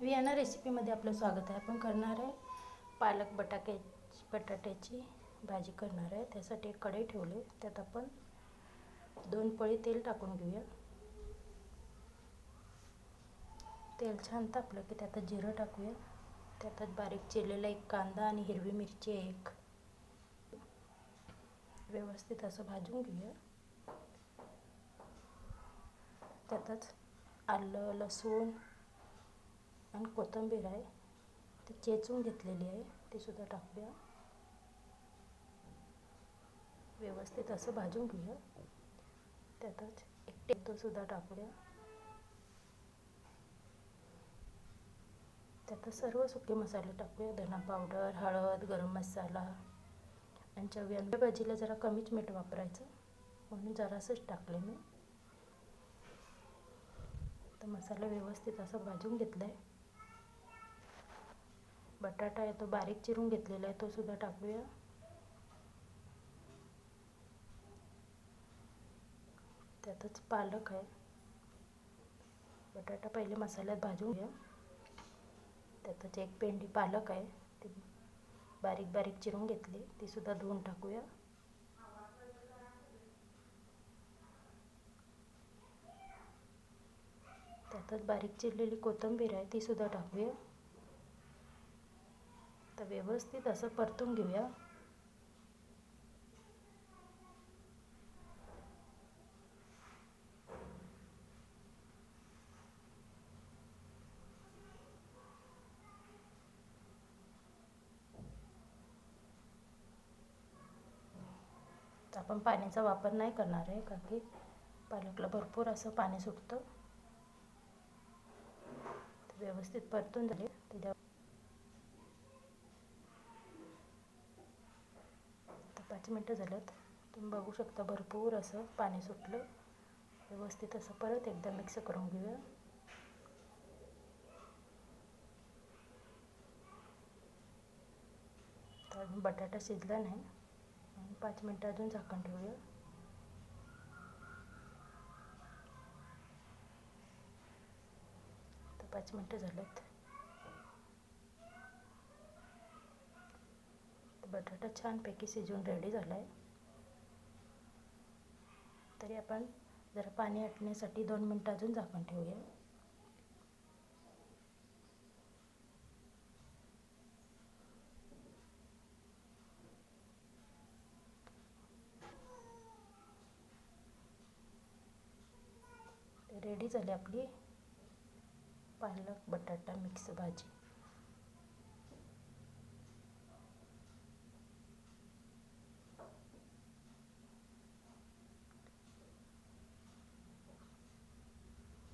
Vienna रेसिपीमध्ये आपलं स्वागत आहे. आपण करणार आहे पालक बटाटे बटाट्याची भाजी करणार आहे. त्यासाठी एक कढई ठेवली. त्यात आपण दोन पळी तेल टाकून घेऊया. तेल छान तापलं की त्यात जिरं टाकूया. त्यातच बारीक चिरलेला एक कांदा आणि हिरवी मिरची एक. व्यवस्थित असं भाजून घेऊया. त्यातच आलं लसूण आणि कोथिंबीर आहे ती चेचून घेतलेली आहे ती सुद्धा टाकूया. व्यवस्थित असं भाजून घेऊया. त्यातच एक टेतो सुद्धा टाकूया. त्यातच सर्व सुके मसाले टाकूया. धना पावडर हळद गरम मसाला. आणि व्यंब्या भाजीला जरा कमीच मीठ वापरायचं म्हणून जरासंच टाकले मी. तर मसाला व्यवस्थित असं भाजून घेतला आहे बटाटा आहे तो बारीक चिरून घेतलेला आहे तो सुद्धा टाकूया. त्यातच पालक आहे. बटाटा पहिले मसाल्यात भाजून घ्या त्यातच एक पेंडी पालक आहे ती बारीक बारीक चिरून घेतली ती सुद्धा धुवून टाकूया. त्यातच बारीक चिरलेली कोथिंबीर आहे ती सुद्धा टाकूया. तर व्यवस्थित असं परतून घेऊया. तर आपण पाण्याचा वापर नाही करणार आहे कारण की पालकला भरपूर असं पाणी सुटतं. व्यवस्थित परतून झाले. त्याच्या पाच मिनटं झालं तुम्ही बघू शकता भरपूर असं पाणी सुटलं. व्यवस्थित असं परत एकदा मिक्स करून घेऊया. तर अजून बटाटा शिजला नाही. आणि पाच मिनटं अजून झाकण ठेवूया. तर पाच मिनटं झालेत बटाटा छानपैकी शिजून रेडी झाला आहे तरी आपण जरा पाणी आटण्यासाठी दोन मिनटं अजून झाकून ठेवूया. रेडी झाली आपली पालक बटाटा मिक्स भाजी.